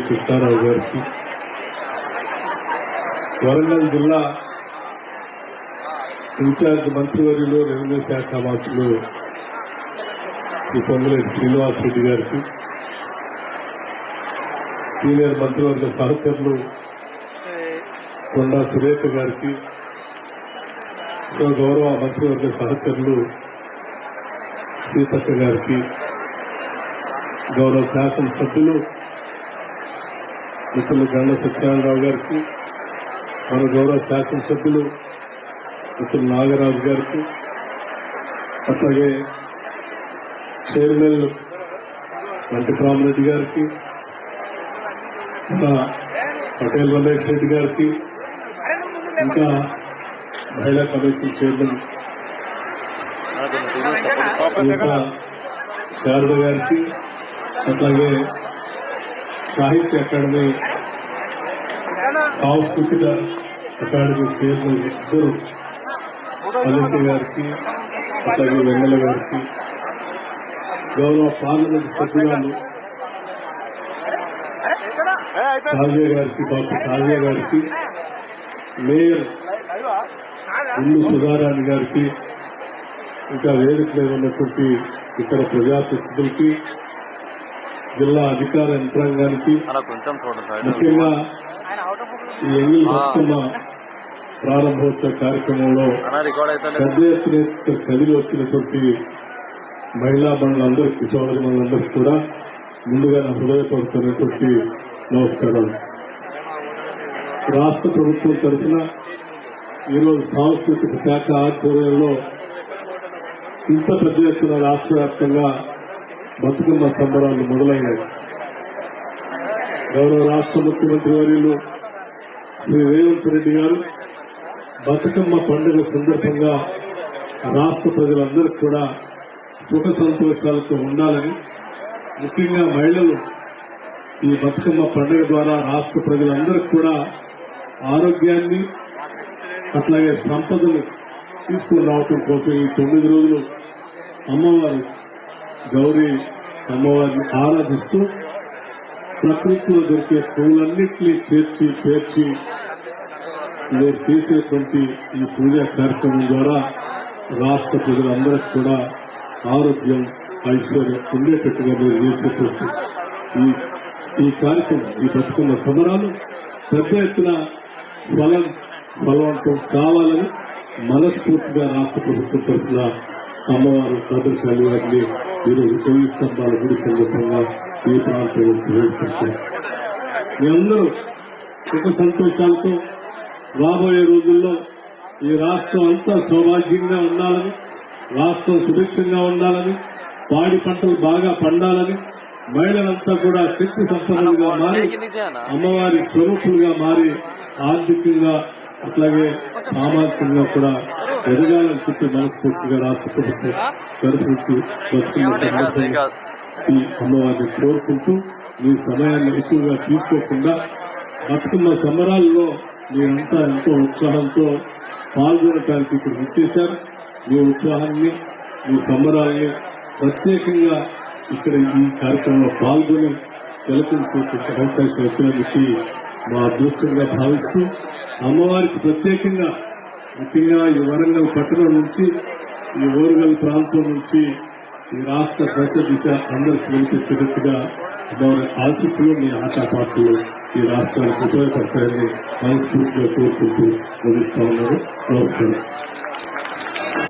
కృష్ణారావు గారికి వరంగల్ జిల్లా ఇన్ఛార్జ్ మంత్రివర్యులు రెవెన్యూ శాఖ మంత్రులు శ్రీ పొంగులేటి శ్రీనివాస్ రెడ్డి గారికి సీనియర్ మంత్రివర్గ సహచరులు కొండా సురేఖ గారికి గౌరవ మంత్రివర్గ సహచరులు సీతక్క గారికి గౌరవ శాసనసభ్యులు మిత్రులు గండ సత్యనారాయణరావు గారికి మన గౌరవ శాసనసభ్యులు మిత్రులు నాగరాజు గారికి అట్లాగే చైర్మన్ వెంకటరామరెడ్డి గారికి ఇంకా పటేల్ రమేష్ రెడ్డి గారికి ఇంకా మహిళా కమిషన్ చైర్మన్ ఇంకా శారద గారికి అట్లాగే సాహిత్య అకాడమీ సాంస్కృతిక అకాడమీ చైర్మన్ ఇద్దరు అనంత గారికి అట్లాగే వెంగళ గారికి గౌరవ పార్లమెంట్ సభ్యురాలు కావ్య గారికి డాక్టర్ కావ్య గారికి మేయర్ ఇల్లు సుధారాణి గారికి ఇంకా వేదిక మీద ఉన్నటువంటి ఇతర ప్రజాప్రతినిధులకి జిల్లా అధికార యంత్రాంగానికి ముఖ్యంగా ఈ ఎంగిల్ బతుకమ్మ ప్రారంభోత్సవ కార్యక్రమంలో. పెద్ద ఎత్తున కదిలి వచ్చినటువంటి మహిళా బండ్లందరికీ సోదరి మనులందరికీ కూడా ముందుగా నా హృదయపడుతున్నటువంటి నమస్కారాలు. రాష్ట్ర ప్రభుత్వం తరఫున ఈరోజు సాంస్కృతిక శాఖ ఆధ్వర్యంలో ఇంత పెద్ద ఎత్తున రాష్ట్ర వ్యాప్తంగా బతుకమ్మ సంబరాలు మొదలైనవి. గౌరవ రాష్ట్ర ముఖ్యమంత్రి వర్యులు శ్రీ రేవంత్ రెడ్డి గారు బతుకమ్మ పండుగ సందర్భంగా రాష్ట్ర ప్రజలందరికీ కూడా సుఖ సంతోషాలతో ఉండాలని ముఖ్యంగా మహిళలు ఈ బతుకమ్మ పండుగ ద్వారా రాష్ట్ర ప్రజలందరికీ కూడా ఆరోగ్యాన్ని అట్లాగే సంపదను తీసుకుని రావటం కోసం ఈ తొమ్మిది రోజులు అమ్మవారు గౌరీ అమ్మవారిని ఆరాధిస్తూ ప్రకృతిలో దొరికే పూలన్నింటినీ చేర్చి పేర్చి మీరు చేసేటువంటి ఈ పూజా కార్యక్రమం ద్వారా రాష్ట్ర ప్రజలందరికీ కూడా ఆరోగ్యం ఐశ్వర్యం ఉండేటట్టుగా మీరు చేసేటువంటి ఈ ఈ కార్యక్రమం ఈ బతుకున్న సమరాలు పెద్ద ఎత్తున ఫలం ఫలవంతం కావాలని మనస్ఫూర్తిగా రాష్ట్ర ప్రభుత్వం తరఫున అమ్మవారు భద్రకాళి వారిని ఈరోజు వెయ్యి స్తంభాల గుడి సందర్భంగా ఈ ప్రాంతం నుంచి సుఖ సంతోషాలతో రాబోయే రోజుల్లో ఈ రాష్ట్రం అంతా సౌభాగ్యంగా ఉండాలని రాష్ట్రం సుభిక్షంగా ఉండాలని పాడి పంటలు బాగా పండాలని మహిళలంతా కూడా శక్తి సంపన్నులుగా మారి అమ్మవారి స్వరూపులుగా మారి ఆర్థికంగా అట్లాగే సామాజికంగా కూడా ఎదగాలని చెప్పి మనస్ఫూర్తిగా రాష్ట్ర ప్రభుత్వం తరపు నుంచి బతుకున్న సందర్భంగా ఈ అమ్మవారిని కోరుకుంటూ మీ సమయాన్ని ఎక్కువగా తీసుకోకుండా బతుకమ్మ సంబరాల్లో మీరంతా ఎంతో ఉత్సాహంతో పాల్గొనడానికి ఇక్కడ వచ్చేశారు. మీ ఉత్సాహాన్ని మీ సంబరాల్ని ప్రత్యేకంగా ఇక్కడ ఈ కార్యక్రమంలో పాల్గొని తిలకించేటువంటి అవకాశం వచ్చినందుకు మా అదృష్టంగా భావిస్తూ అమ్మవారికి ప్రత్యేకంగా ముఖ్యంగా ఈ వరంగల్ పట్టణం నుంచి ఈ ఓరుగల్ ప్రాంతం నుంచి ఈ రాష్ట్ర దశ దిశ అందరికి వినిపించినట్టుగా వారి ఆశీస్సులు మీ ఆటపాటలు ఈ రాష్ట్రానికి ఉపయోగపడతాయని మనస్ఫూర్తిగా కోరుకుంటూ ముగిస్తా ఉన్నారు నమస్కారం.